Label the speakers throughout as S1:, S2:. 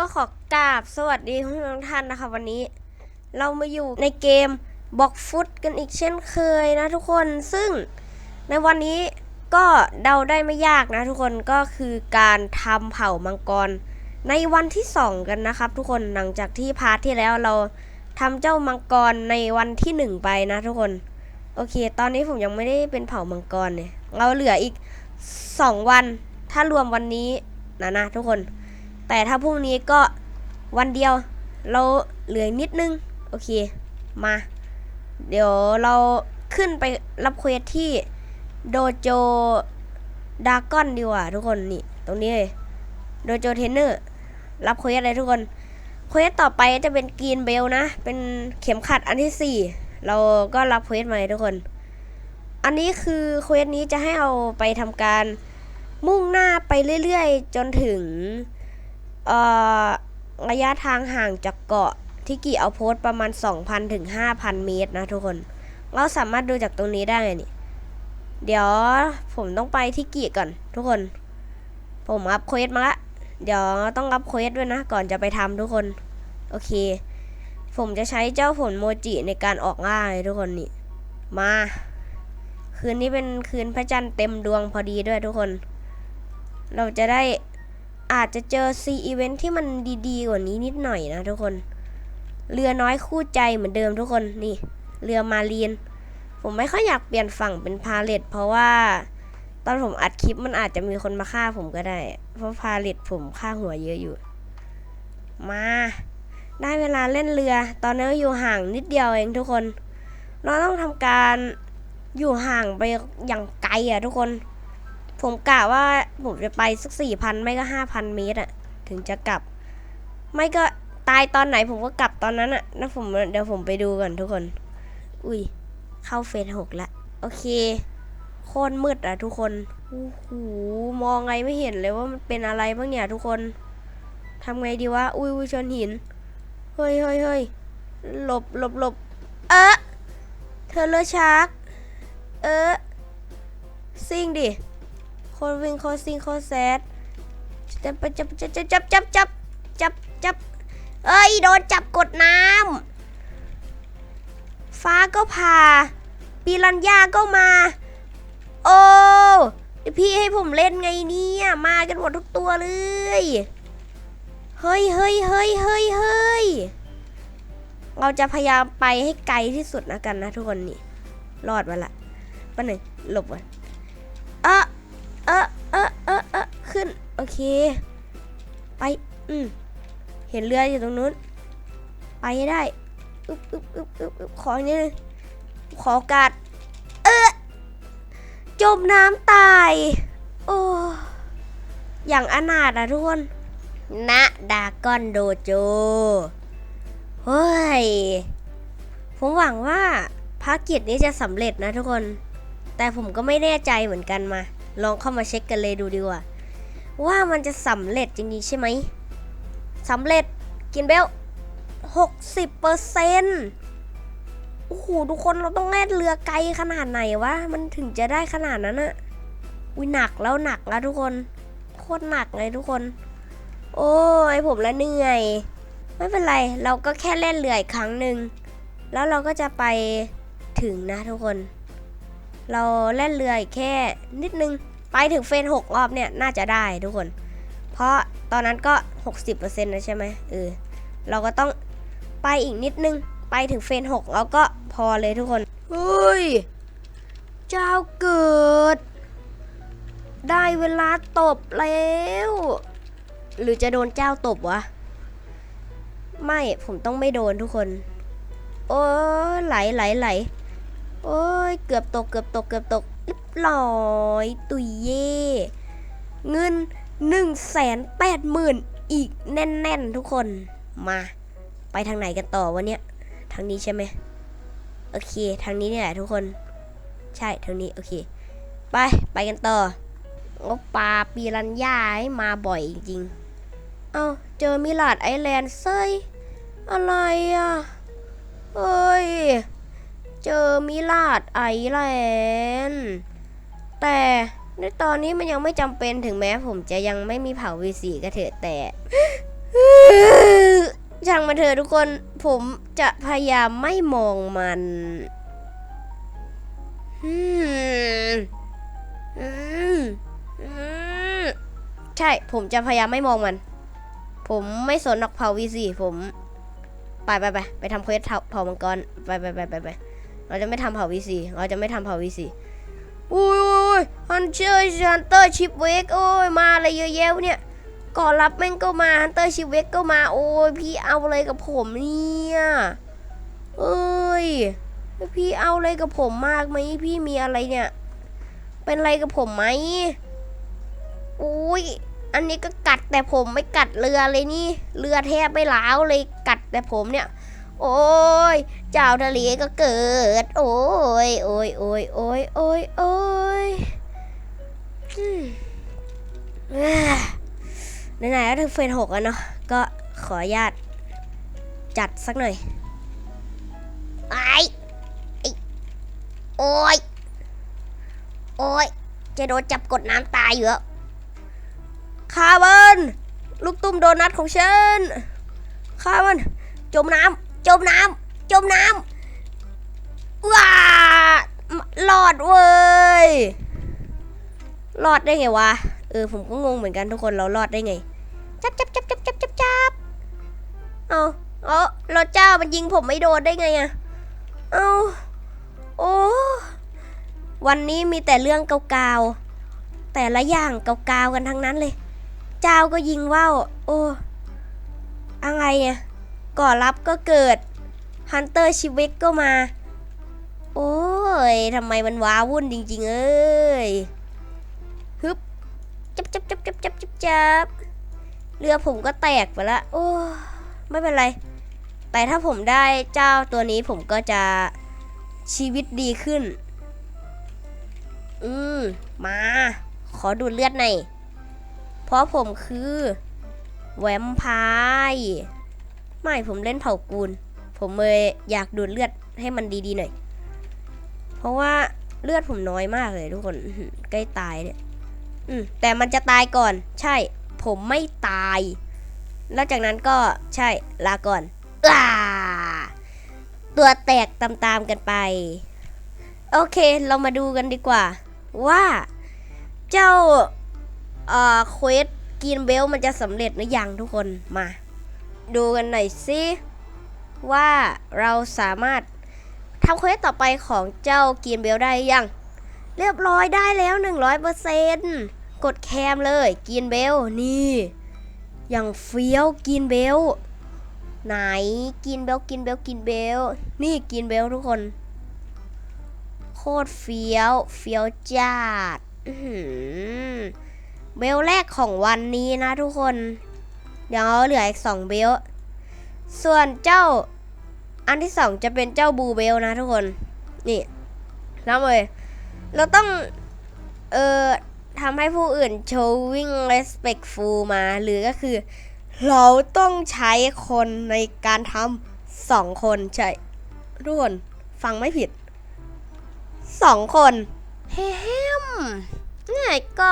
S1: ก็ขอกราบสวัสดีทุกท่านนะคะ วันนี้เรามาอยู่ในเกมบล็อกฟุตกันอีกเช่นเคยนะทุกคนซึ่งในวันนี้ก็เดาได้ไม่ยากนะทุกคนก็คือการทำเผ่ามังกร ในวันที่2กันนะครับ ทุกคนหลังจากที่พาร์ทที่แล้วเราทำเจ้ามังกรในวันที่1ไปนะทุกคน โอเค ตอนนี้ผมยังไม่ได้เป็นเผ่ามังกรเนี่ยเราเหลืออีก2วันถ้ารวมวันนี้นะนะทุกคน แต่ถ้าพรุ่งนี้ก็วันเดียว เราเหลือนิดนึง โอเค มา เดี๋ยวเราขึ้นไปรับเควสที่โดโจดากอนดีกว่าทุกคนนี่ ตรงนี้เลยโดโจเทนเนอร์ รับเควสอะไรทุกคนเควสต่อไปจะเป็นกรีนเบลนะ เป็นเข็มขัดอันที่สี่เราก็รับเควสมาเลยทุกคน อันนี้คือเควสนี้จะให้เราไปทำการมุ่งหน้าไปเรื่อยๆ จนถึง ระยะทางห่างจากเกาะที่กี่เอาโพสประมาณ 2,000ถึง5,000 เมตรนะทุกคน เราสามารถดูจากตรงนี้ได้นี่ เดี๋ยวผมต้องไปที่กี่ก่อน ทุกคน ผมอัพเควสมาละ เดี๋ยวต้องอัพเควสด้วยนะ ก่อนจะไปทำทุกคน โอเค ผมจะใช้เจ้าฝนโมจิในการออกล่าเลยทุกคนนี่ มา คืนนี้เป็นคืนพระจันทร์เต็มดวงพอดีด้วยทุกคน เราจะได้ อาจจะเจอซีอีเวนท์ที่มันดีๆกว่านี้นิดหน่อยนะทุกคน เรือน้อยคู่ใจเหมือนเดิมทุกคนนี่ เรือมารีนผมไม่ค่อยอยากเปลี่ยนฝั่งเป็นพาเลตเพราะว่า ตอนผมอัดคลิปมันอาจจะมีคนมาฆ่าผมก็ได้ เพราะพาเลตผมฆ่าหัวเยอะอยู่ มา ได้เวลาเล่นเรือ ตอนนี้อยู่ห่างนิดเดียวเองทุกคน เราต้องทำการอยู่ห่างไปอย่างไกลอะทุกคน ผมกะว่าผมจะไปสักสี่พันไม่ก็ห้าพันเมตรอะถึงจะกลับ ไม่ก็ตายตอนไหนผมก็กลับตอนนั้นอะนะผมเดี๋ยวผมไปดูก่อนทุกคน อุ้ย เข้าเฟสหกละ โอเค โคตรมืดอะทุกคนโอ้โหมองไงไม่เห็นเลยว่ามันเป็นอะไรบ้างเนี่ยทุกคนทำไงดีวะ อุ้ยอุ้ยชนหิน เฮ้ยเฮ้ยเฮ้ยหลบหลบหลบเออเธอเลอชาร์กเออซิ่งดิ ตรวิ่งโคตรซิงโคตรแซดจับจับจับจับจับจับจับจับเอ้ยโดนจับกดน้ำฟ้าก็ผ่าปีรัญญาก็มา โอ้พี่ให้ผมเล่นไงเนี่ยมากันหมดทุกตัวเลยเฮ้ยเฮ้ยเฮ้ยเฮ้ยเฮ้ยเราจะพยายามไปให้ไกลที่สุดนะกันนะทุกคนนี่รอดมาละป้าหนึ่งหลบไว้เอะเออเออเออเออขึ้น โอเค ไป อืม เห็นเรืออยู่ตรงนู้น ไปให้ได้ อึ๊บอึ๊บอึ๊บอึ๊บอึ๊บขออย่งนี้เลยขอโอกาส เออจมน้ำตาย โอ้ อย่างอนาถอะทุกคนณดากอนโดโจ เฮ้ย ผมหวังว่าภารกิจนี้จะสำเร็จนะทุกคน แต่ผมก็ไม่แน่ใจเหมือนกันมา ลองเข้ามาเช็คกันเลยดูดีกว่า ว่ามันจะสำเร็จจริงๆใช่ไหมสำเร็จกินเบล60เปอร์เซ็นต์โอ้โหทุกคนเราต้องแล่นเรือไกลขนาดไหนวะ มันถึงจะได้ขนาดนั้นอะอุ้ยหนักแล้วหนักแล้วทุกคน โคตรหนักเลยทุกคน โอ้ยผมละเหนื่อย ไม่เป็นไร เราก็แค่เล่นเรืออีกครั้งหนึ่ง แล้วเราก็จะไปถึงนะทุกคน เราเล่นเรืออีกแค่นิดนึง ไปถึงเฟสหกรอบเนี่ยน่าจะได้ทุกคน เพราะตอนนั้นก็ 60%นะใช่ไหมเออเราก็ต้องไปอีกนิดนึง ไปถึงเฟสหกแล้วก็พอเลยทุกคนเฮ้ย เจ้าเกิด ได้เวลาตบแล้ว หรือจะโดนเจ้าตบวะ ไม่ผมต้องไม่โดนทุกคน โอ้ไหลไหลไหล โอ้ย เกือบตก เกือบตก เกือบตกเรียบร้อย ตุยเย่เงิน1นึ่งแสนแปดหมื่นอีกแน่น ๆ ทุกคน มา ไปทางไหนกันต่อวะเนี่ย ทางนี้ใช่ไหม โอเค ทางนี้นี่แหละทุกคน ใช่ ทางนี้ โอเค ไป ไปกันต่อโอปลาปีรันย่าให้มาบ่อยจริงๆ เอ้า เจอมิลาดไอแลนด์เซยอะไรอะ เอ้ย เจอมิลาดไอแลนด์แต่ในตอนนี้มันยังไม่จำเป็นถึงแม้ผมจะยังไม่มีเผาวีสีก็เถอะแต่ช่างมาเถอะทุกคนผมจะพยายามไม่มองมันใช่ ผมจะพยายามไม่มองมัน ผมไม่สนหรอกเผาวีซีผม ไปไปไปไปทำเควสเผาเผามังกร ไปไปไปไปไป เราจะไม่ทำเผาวีซีเราจะไม่ทำเผาวีซีอุ้ยอุ้ยฮันเชอร์ฮันเตอร์ชิปเวกโอ้ยมาอะไรเยอะแยะวะเนี่ยก่อนรับแม่งก็มาฮันเตอร์ชิปเวกก็มาโอ้ยพี่เอาอะไรกับผมเนี่ยเอ้ยพี่เอาอะไรกับผมมากไหมพี่มีอะไรเนี่ย เป็นอะไรกับผมไหมอุ้ยอันนี้ก็กัดแต่ผมไม่กัดเรือเลยนี่ เรือแทบไม่ล้าวเลยกัดแต่ผมเนี่ย โอ้ย เจ้าทะเลก็เกิด โอ้ยโอ้ยโอ้ยโอ้ยโอ้ยโอ้ยอืมเอ้อไหนๆก็ถึงเฟสหกแล้วเนาะก็ขออนุญาตจัดสักหน่อยไอ้ไอ้โอ้ยโอ้ยจะโดนจับกดน้ำตายอยู่แล้วคาร์บอนลูกตุ้มโดนัทของฉันคาร์บอนจมน้ำจมน้ำ จมน้ำว้ารอดเว้ยรอดได้ไงวะ เออผมก็งงเหมือนกันทุกคนเรารอดได้ไง จับจับจับจับจับจับจับเอาเอาเราเจ้ามันยิงผมไม่โดนได้ไงอะเอาโอ้วันนี้มีแต่เรื่องเก่าๆ แต่ละอย่างเก่าๆกันทั้งนั้นเลย เจ้าก็ยิงว่าวโอ้อะไรเนี่ยก่อรับก็เกิด ฮันเตอร์ชีวิกก็มา โอ้ยทำไมมันว้าวุ่นจริง ๆ เอ้ยฮึบจับจับจับจับจับจับจับเรือผมก็แตกไปละ โอ้ไม่เป็นไร แต่ถ้าผมได้เจ้าตัวนี้ผมก็จะชีวิตดีขึ้น อืม มา ขอดูดเลือดหน่อย เพราะผมคือ แวมไพร์ ไม่ผมเล่นเผ่ากูล ผมเลยอยากดูดเลือดให้มันดีๆหน่อย เพราะว่าเลือดผมน้อยมากเลยทุกคนใกล้ตายเนี่ย อืมแต่มันจะตายก่อน ใช่ ผมไม่ตาย แล้วจากนั้นก็ใช่ลาก่อนอาตัวแตกตามๆกันไป โอเค เรามาดูกันดีกว่า ว่าเจ้าเอ่อเควสกินเบลมันจะสำเร็จหรือยังทุกคนมา ดูกันหน่อยสิ ว่าเราสามารถทำเควสต่อไปของเจ้ากินเบลได้ยัง เรียบร้อยได้แล้ว 100%กดแคมเลยกินเบลนี่อย่างเฟี้ยวกินเบลไหนกินเบลกินเบลกินเบล นี่กินเบลทุกคน โคตรเฟี้ยวเฟี้ยวจัดเบลแรกของวันนี้นะทุกคน เดี๋ยวเหลืออีกสองเบล ส่วนเจ้าอันที่สองจะเป็นเจ้าบูเบลนะทุกคน นี่น้ำเลย เราต้อง เอ่อทำให้ผู้อื่น showing respectful มา หรือก็คือ เราต้องใช้คนในการทำสองคนใช่ทุกคน ฟังไม่ผิดสองคนเฮ้มเนี่ยก็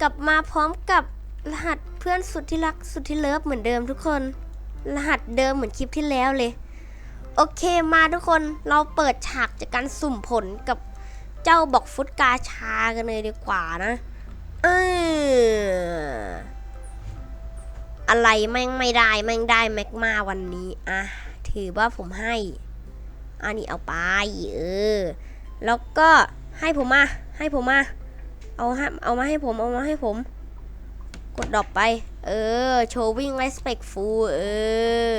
S1: กลับมาพร้อมกับรหัสเพื่อนสุดที่รักสุดที่เลิฟเหมือนเดิมทุกคน รหัสเดิมเหมือนคลิปที่แล้วเลย โอเคมาทุกคนเราเปิดฉากจากการสุ่มผลกับเจ้าบอกฟุตกาชากันเลยดีกว่านะเอออะไรแม่งไม่ได้แม่งได้แม็กมาวันนี้อะถือว่าผมให้ อันนี้เอาไปเออแล้วก็ให้ผมมาให้ผมมาเอาฮะเอามาให้ผมเอามาให้ผม กดดรอปไป เออโชว์วิ่ง respectful เออ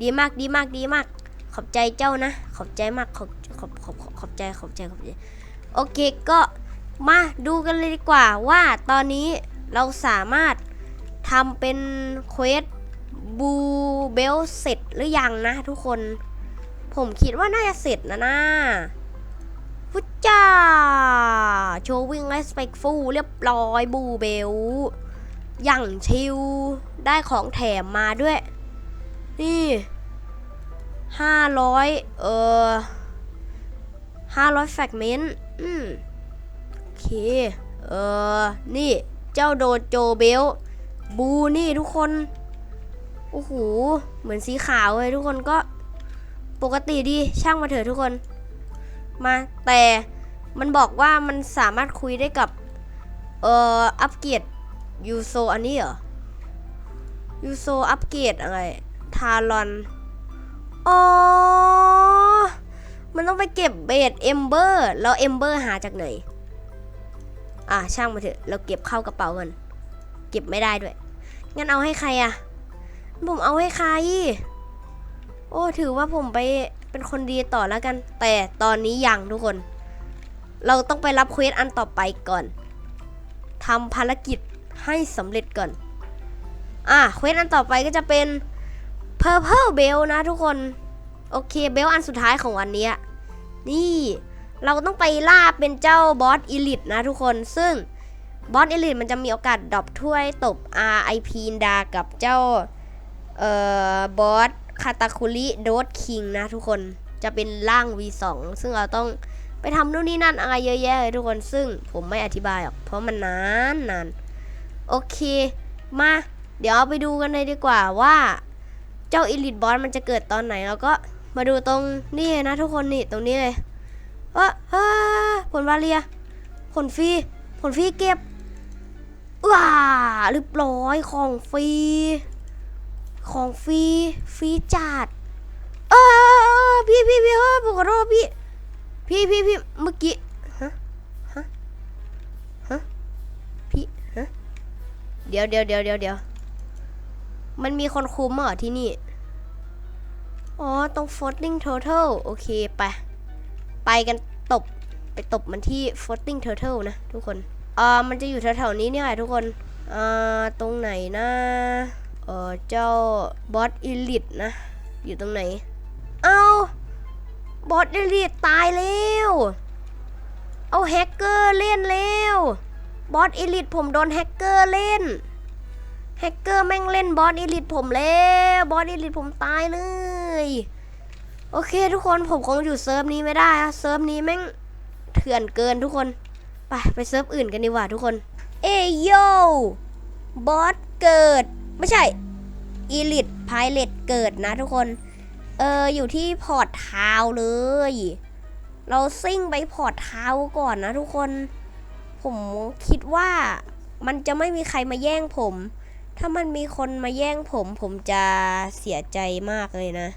S1: ดีมากดีมากดีมาก ขอบใจเจ้านะ ขอบใจมากขอบขอบขอบขอบใจขอบใจขอบใจ โอเคก็มาดูกันเลยดีกว่าว่าตอนนี้เราสามารถทำเป็นเควสบูเบลเสร็จหรือยังนะทุกคน ผมคิดว่าน่าจะเสร็จนะนะพุชจ้าโชว์วิ่งและสเปกฟูเรียบร้อยบูเบล อย่างชิวได้ของแถมมาด้วย นี่ห้าร้อยเออห้าร้อยแฟกเมนต์อืมโอเค เออ นี่เจ้าโดโจเบล บูนี่ทุกคน โอ้โห เหมือนสีขาวเลยทุกคนก็ปกติดีช่างมาเถอะทุกคน มาแต่มันบอกว่ามันสามารถคุยได้กับ เอ่อ อัปเกรด ยูโซอันนี้เหรอ ยูโซอัปเกรดอะไร ทารอน อ๋อ มันต้องไปเก็บเบสเอมเบอร์ แล้วเอมเบอร์หาจากไหน อะช่างมาเถอะ เราเก็บเข้ากระเป๋ากัน เก็บไม่ได้ด้วย งั้นเอาให้ใครอะผมเอาให้ใคร โอ้ ถือว่าผมไปเป็นคนดีต่อแล้วกัน แต่ตอนนี้ยังทุกคน เราต้องไปรับเควสอันต่อไปก่อนทำภารกิจ ให้สำเร็จก่อน อะเควสอันต่อไปก็จะเป็น Purple Bell นะทุกคน โอเคเบลอันสุดท้ายของวันนี้ นี่เราต้องไปล่าเป็นเจ้าบอสอีลิทนะทุกคน ซึ่งบอสอีลิทมันจะมีโอกาสดรอปถ้วยตบ RIP ดากับเจ้า เอ่อบอสคาตาคุริโดดคิงนะทุกคนจะเป็นร่าง V2 ซึ่งเราต้องไปทำนู่นนี่นั่นอะไรเยอะแยะเลยทุกคนซึ่งผมไม่อธิบายหรอกเพราะมันนานนาน โอเค มา เดี๋ยวเอาไปดูกันเลยดีกว่าว่า เจ้าอีลิทบอสมันจะเกิดตอนไหน แล้วก็มาดูตรงนี่นะทุกคนนี่ตรงนี้เลยเออเออผลวาเลีย ผลฟรี ผลฟรีเก็บว้าเรียบร้อยของฟรี ของฟรี ฟรีจัดเออพี่พี่พี่เออผมขอโทษพี่ พี่พี่พี่เมื่อกี้ ฮะ ฮะ ฮะ พี่ ฮะ เดี๋ยวเดี๋ยวเดี๋ยวเดี๋ยวเดี๋ยวมันมีคนคุมเหรอที่นี่ อ๋อ ตรง floating turtle โอเค ไป ไปกันตบ ไปตบมันที่ floating turtle นะ ทุกคนอ่ามันจะอยู่แถวๆนี้เนี่ยแหละทุกคนอ่าตรงไหนนะเออเจ้าบอสอีลิทนะ อยู่ตรงไหน เอาบอสอีลิทตายแล้ว เอาแฮกเกอร์เล่นแล้ว บอสอีลิทผมโดนแฮกเกอร์เล่น แฮกเกอร์แม่งเล่นบอสอีลิทผมแล้วบอสอีลิทผมตายเลย โอเคทุกคนผมคงอยู่เซิร์ฟนี้ไม่ได้เซิร์ฟนี้แม่งเถื่อนเกินทุกคน ไปไปเซิร์ฟอื่นกันดีกว่าทุกคน เอยโยบอสเกิด ไม่ใช่อีลิทพายเลตเกิดนะทุกคน เอออยู่ที่พอร์ตทาวเลย เราซิ่งไปพอร์ตทาวก่อนนะทุกคน ผมคิดว่ามันจะไม่มีใครมาแย่งผม ถ้ามันมีคนมาแย่งผม ผมจะเสียใจมากเลยนะ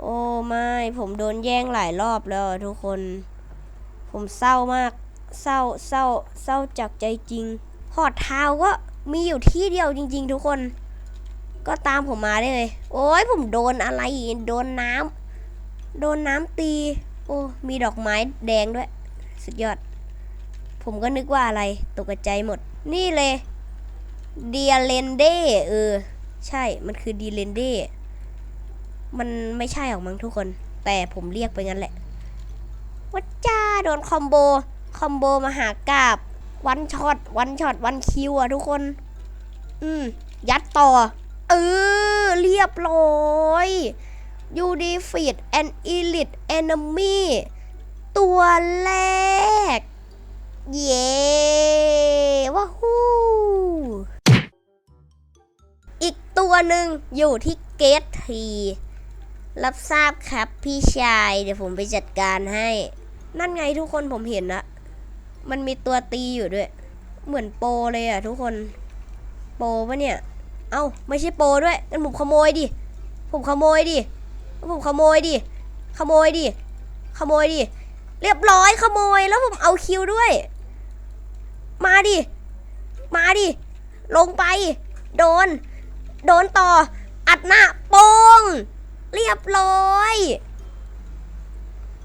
S1: โอ้ไม่ผมโดนแย่งหลายรอบแล้วทุกคน ผมเศร้ามาก เศร้าเศร้าเศร้าจากใจจริงพอร์ตทาก็มีอยู่ที่เดียวจริง ๆ ทุกคน ก็ตามผมมาได้เลย โอ้ยผมโดนอะไรโดนน้ำโดนน้ำตี โอ้ มีดอกไม้แดงด้วย สุดยอด ผมก็นึกว่าอะไรตกใจหมด นี่เลยเดียเลนเดเออ ใช่มันคือดีเลนเดมันไม่ใช่หรอกมั้งทุกคน แต่ผมเรียกไปงั้นแหละวัดจ้าโดนคอมโบ คอมโบมาหากาบวันช็อตวันช็อตวันคิวอะทุกคน อืม ยัดต่อ เออ เรียบร้อย you defeat an elite enemy ตัวแรก เย้ว้าฮู้อีกตัวหนึ่งอยู่ที่เกตทีรับทราบครับพี่ชาย เดี๋ยวผมไปจัดการให้ นั่นไงทุกคนผมเห็นละมันมีตัวตีอยู่ด้วย เหมือนโปเลยอะทุกคน โปปะเนี่ย เอ้าไม่ใช่โปด้วยงั้นผมขโมยดิ ผมขโมยดิ ผมขโมยดิ ขโมยดิ ขโมยดิ เรียบร้อยขโมยแล้วผมเอาคิวด้วย มาดิ มาดิ ลงไป โดน โดนต่อ อัดหน้าโป้ง เรียบร้อย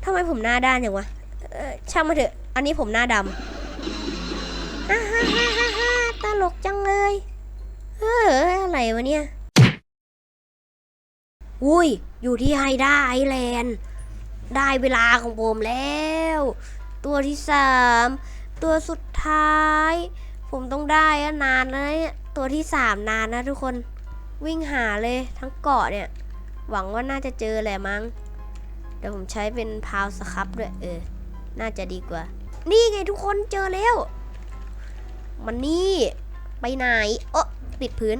S1: ทำไมผมหน้าด้านอย่างวะช่างมาเถอะ อันนี้ผมหน้าดำฮ่าฮ่าฮ่าฮ่าฮ่าตลกจังเลยเฮ้ออะไรวะเนี่ย อุ้ย อยู่ที่ไฮด้าไอแลนด์ ได้เวลาของผมแล้ว ตัวที่สาม ตัวสุดท้าย ผมต้องได้อะนานแล้วเนี่ย ตัวที่สามนานนะทุกคน วิ่งหาเลยทั้งเกาะเนี่ย หวังว่าน่าจะเจอแหละมั้ง เดี๋ยวผมใช้เป็นพาวสครับด้วย เออ น่าจะดีกว่า นี่ไงทุกคนเจอแล้ว มันนี่ ไปไหนเออติดพื้น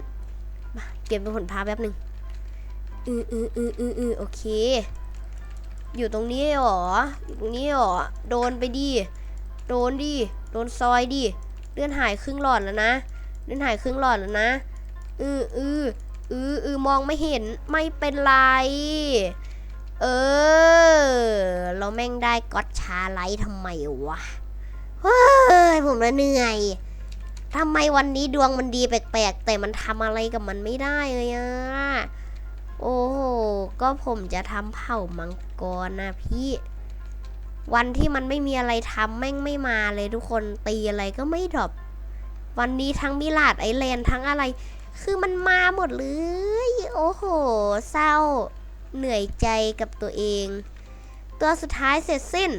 S1: มาเก็บเป็นผลพาแป๊บหนึ่งอืออืออืออืออือโอเค อยู่ตรงนี้เหรอ อยู่ตรงนี้เหรอ โดนไปดิ โดนดิ โดนซอยดิ เลื่อนหายครึ่งหลอดแล้วนะ เลื่อนหายครึ่งหลอดแล้วนะ อืออืออืออือมองไม่เห็น ไม่เป็นไร เออ เราแม่งได้ก็อตชาไลท์ทำไมวะ เฮ้ย ผมละเหนื่อยทำไมวันนี้ดวงมันดีแปลกๆ แต่มันทำอะไรกับมันไม่ได้เลยอะโอ้โห ก็ผมจะทำเผ่ามังกรนะพี่ วันที่มันไม่มีอะไรทำแม่งไม่มาเลยทุกคนตีอะไรก็ไม่ดรอปวันนี้ทั้งมิลาดไอแลนทั้งอะไร คือมันมาหมดเลยโอ้โห เศร้า เหนื่อยใจกับตัวเอง ตัวสุดท้ายเสร็จสิ้น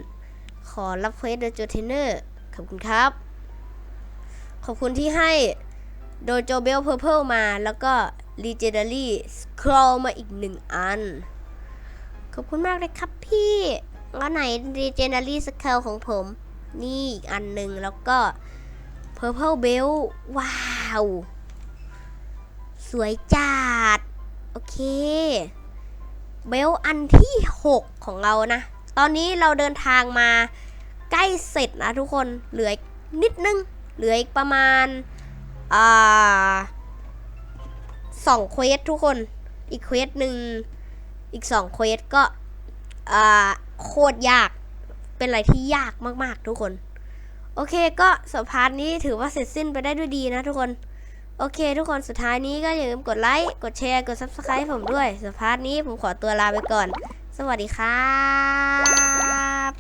S1: ขอรับเควสโดโจเทนเนอร์ขอบคุณครับ ขอบคุณที่ให้โดโจเบลเพอร์เพลมาแล้วก็ Legendary Scroll มาอีกหนึ่งอัน ขอบคุณมากเลยครับพี่ แล้วไหน Legendary Scroll ของผม นี่อีกอันหนึ่งแล้วก็ Purple Bell ว้าว สวยจัด โอเค เบลอันที่ 6 ของเรานะ ตอนนี้เราเดินทางมาใกล้เสร็จนะทุกคนเหลือนิดนึง เหลืออีกประมาณอ่าสองเควสทุกคน อีกเควสหนึ่ง อีกสองเควสก็อ่า โคตรยาก เป็นอะไรที่ยากมากๆ ทุกคน โอเคก็สัมภาษณ์นี้ถือว่าเสร็จสิ้นไปได้ด้วยดีนะทุกคน โอเค ทุกคนสุดท้ายนี้ก็อย่าลืมกดไลค์ กดแชร์ กดซับสไคร b ์ผมด้วยสัมภาษณ์นี้ผมขอตัวลาไปก่อน สวัสดีครับ